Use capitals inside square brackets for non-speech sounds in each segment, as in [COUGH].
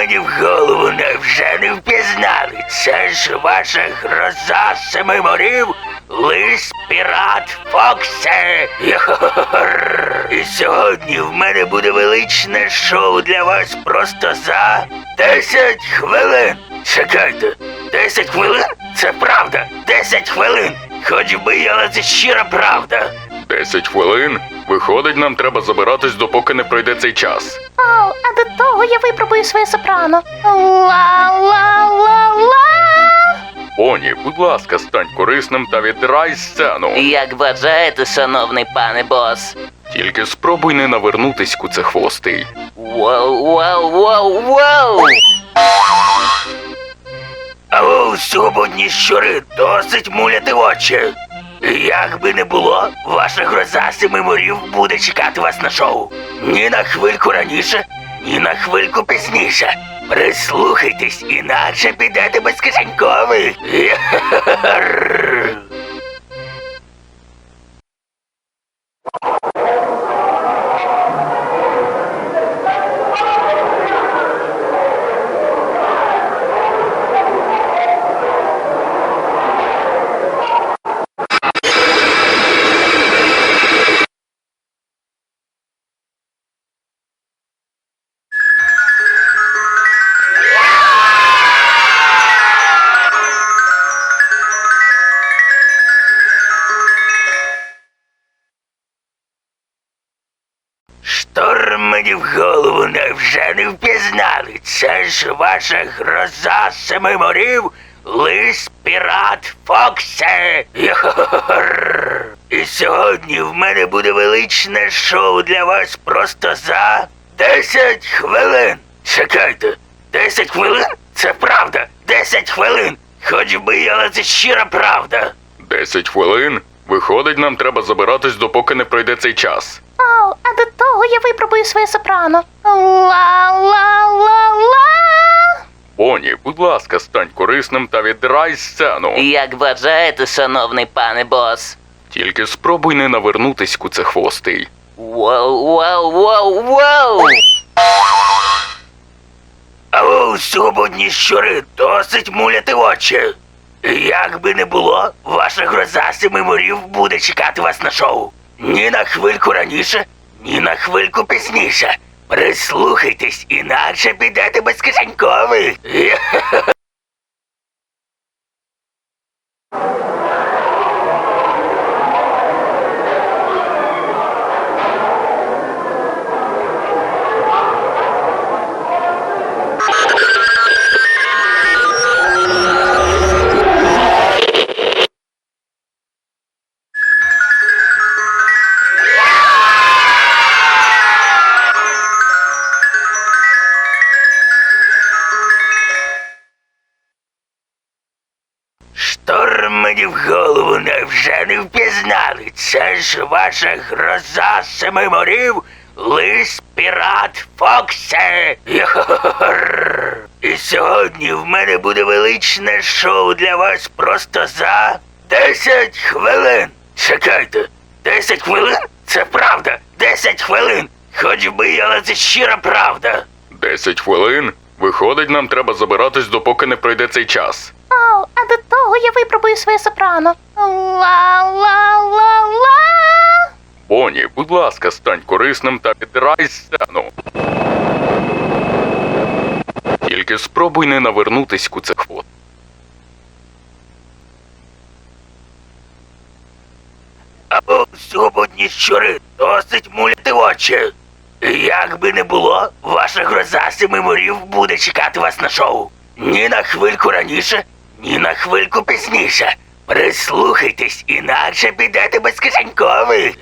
мені в голову невже не впізнали? Це ж ваша гроза семи морів, лис пірат Фоксе. [LAUGHS] І сьогодні в мене буде величне шоу для вас просто за 10 хвилин. Чекайте, 10 хвилин? Це правда, 10 хвилин. Хоч би я, це щира правда. Десять хвилин? Виходить, нам треба забиратись, допоки не пройде цей час. О, а до того я випробую своє сопрано. Ла-ла-ла-ла. Поні, будь ласка, стань корисним та відрай сцену. Як вважаєте, шановний пане бос? Тільки спробуй не навернутись, куцехвостий. Воу, воу, воу, воу! Ау, свободні щури, досить муляти очі. Як би не було, ваша гроза семи морів буде чекати вас на шоу. Ні на хвильку раніше, ні на хвильку пізніше. Прислухайтесь, інакше підете без кишенькових. [LAUGHS] в голову невже не впізнали? Це ж ваша гроза семи морів, лис пірат Фоксе. І сьогодні в мене буде величне шоу для вас просто за 10 хвилин. Чекайте, 10 хвилин? Це правда, 10 хвилин. Хоч би але це щира правда. Десять хвилин? Виходить, нам треба забиратись, допоки не пройде цей час. О, а до того я випробую своє сопрано. Ла-ла-ла-ла. Поні, будь ласка, стань корисним та відрай сцену. Як вважаєте, шановний пане бос? Тільки спробуй не навернутись, куцехвостий. Воу, воу, воу, воу! Ау, свободні щури, досить муляти очі. Як би не було, ваша гроза семи морів буде чекати вас на шоу. Ні на хвильку раніше, ні на хвильку пізніше. Прислухайтесь, інакше підете без кишенькових. В голову невже не впізнали? Це ж ваша гроза семи морів, лис пірат Фоксе. [LAUGHS] І сьогодні в мене буде величне шоу для вас просто за 10 хвилин. Чекайте, 10 хвилин? Це правда, 10 хвилин. Хоч би але це щира правда. Десять хвилин? Виходить, нам треба забиратись, допоки не пройде цей час. О, а до того я випробую своє сопрано. Ла-ла-ла-ла. Поні, будь ласка, стань корисним та відрай сцену. Тільки спробуй не навернутись, куцехвост. Або свободні щури, досить муляти очі. Як би не було, ваша гроза семи морів буде чекати вас на шоу. Ні на хвильку раніше, ні на хвильку пізніше. Прислухайтесь, інакше підете без кишенькових.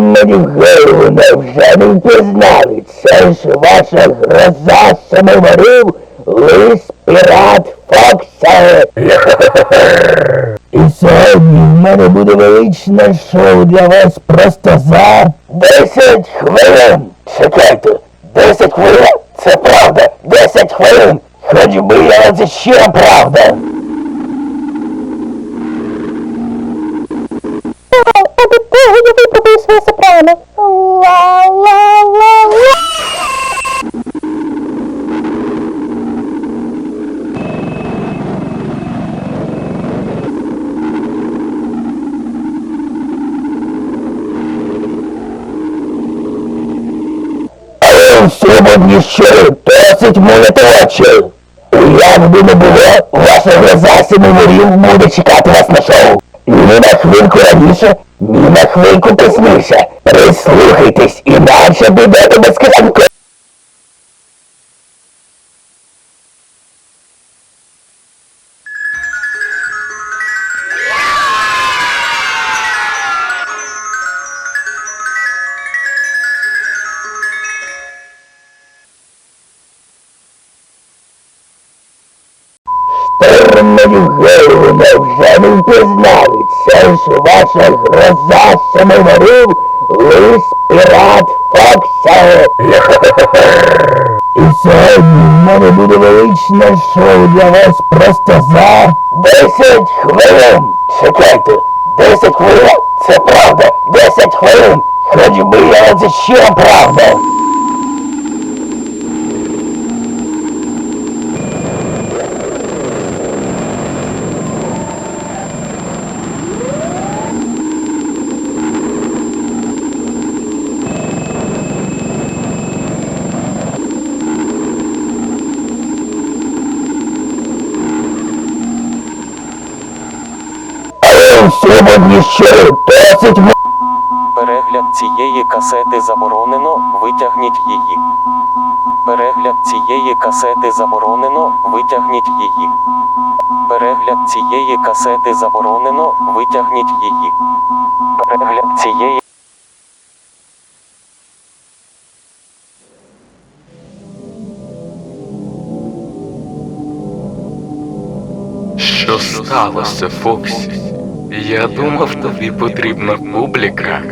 Мені в голову невже не впізнали? Це ж ваша гроза семи морів, лис пірат Фоксе. І сьогодні в мене буде величне шоу для вас просто за 10 хвилин. Чекайте, 10 хвилин? Це правда, 10 хвилин. Хоч би я це ще правда. В сьогодні ще досить моляти очі. Як би не було, ваша гроза семи морів буде чекати вас на шоу. Ні на хвильку раніше, ні на хвильку пізніше. Прислухайтесь, інакше будете без кишеньки. Штормені в голову невже не впізнали? Це ж ваша гроза семи морів, лис пірат Фоксе. І сьогодні в мене буде величне шоу для вас просто за 10 хвилин. Чекайте, 10 хвилин? Це правда, 10 хвилин. Хоч би я це ще правда. Сьогодні ще досить м- Перегляд цієї касети заборонено, витягніть її. Перегляд цієї касети заборонено, витягніть її. Перегляд цієї касети заборонено, витягніть її. Перегляд цієї Що сталося, Фоксі? Я думав, тобі потрібна публіка.